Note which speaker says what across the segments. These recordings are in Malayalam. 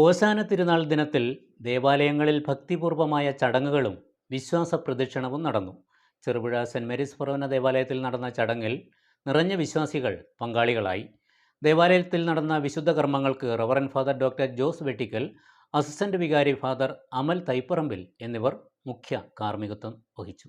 Speaker 1: ഓശാന തിരുനാൾ ദിനത്തിൽ ദേവാലയങ്ങളിൽ ഭക്തിപൂർവമായ ചടങ്ങുകളും വിശ്വാസ പ്രദക്ഷിണവും നടന്നു. ചെറുപുഴ സെന്റ് മേരീസ് ഫൊറോന ദേവാലയത്തിൽ നടന്ന ചടങ്ങിൽ നിറഞ്ഞ വിശ്വാസികൾ പങ്കാളികളായി. ദേവാലയത്തിൽ നടന്ന വിശുദ്ധ കർമ്മങ്ങൾക്ക് reverend father doctor Jose Vettickal assistant വികാരി ഫാദർ അമൽ തൈപ്പറമ്പിൽ എന്നിവർ മുഖ്യ കാർമ്മികത്വം വഹിച്ചു.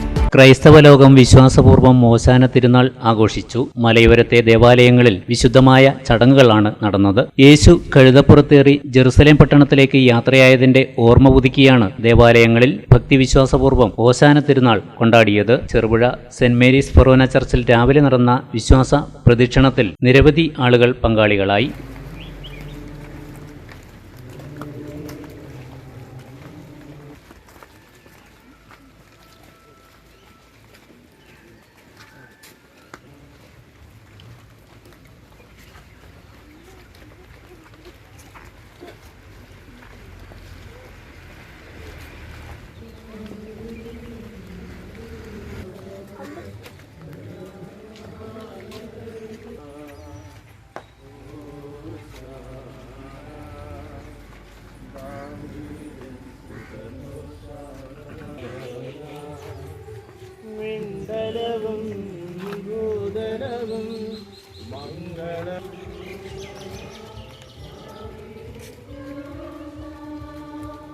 Speaker 1: ക്രൈസ്തവ ലോകം വിശ്വാസപൂർവം മോശാന തിരുനാൾ ആഘോഷിച്ചു. മലയോരത്തെ ദേവാലയങ്ങളിൽ വിശുദ്ധമായ ചടങ്ങുകളാണ് നടന്നത്. യേശു കഴുതപ്പുറത്തേറി ജെറുസലേം പട്ടണത്തിലേക്ക് യാത്രയായതിന്റെ ഓർമ്മ പുതുക്കിയാണ് ദേവാലയങ്ങളിൽ ഭക്തിവിശ്വാസപൂർവം ഓശാന തിരുനാൾ കൊണ്ടാടിയത്. ചെറുപുഴ സെന്റ് മേരീസ് ഫൊറോന ചർച്ചിൽ രാവിലെ നടന്ന വിശ്വാസ പ്രദക്ഷിണത്തിൽ നിരവധി ആളുകൾ പങ്കാളികളായി.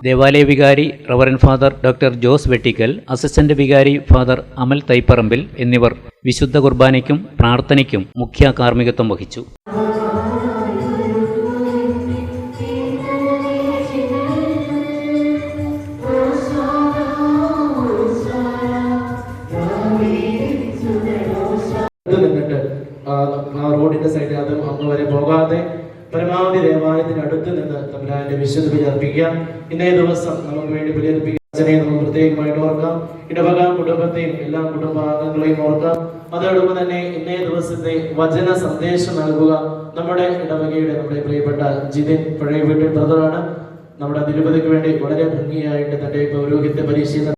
Speaker 1: ദേവാലയ വികാരി reverend father doctor Jose Vettickal assistant വികാരി ഫാദർ അമൽ തൈപ്പറമ്പിൽ എന്നിവർ വിശുദ്ധ കുർബാനയ്ക്കും പ്രാർത്ഥനയ്ക്കും മുഖ്യ കാർമ്മികത്വം വഹിച്ചു.
Speaker 2: പരമാവധി ദേവാലയത്തിന് അടുത്ത് നിന്ന് തമ്പുരാന്റെ വിശുദ്ധ ബലി അർപ്പിക്കാം ഇന്നേ ദിവസം നമുക്ക് വേണ്ടി ബലി നമുക്ക് പ്രത്യേകമായിട്ട് ഓർക്കാം. ഇടവക കുടുംബത്തെയും എല്ലാ കുടുംബാംഗങ്ങളെയും ഓർക്കാം. അതോടൊപ്പം തന്നെ ഇന്നേ ദിവസത്തെ വചന സന്ദേശം നൽകുക. നമ്മുടെ ഇടവകയുടെ നമ്മുടെ പ്രിയപ്പെട്ട ജിതിൻ പഴയ വീട്ടിൽ ബ്രദറാണ്. നമ്മുടെ തിരുപതിക്ക് വേണ്ടി വളരെ ഭംഗിയായിട്ട് തന്റെ പൗരോഹിത്യ പരിശീലനം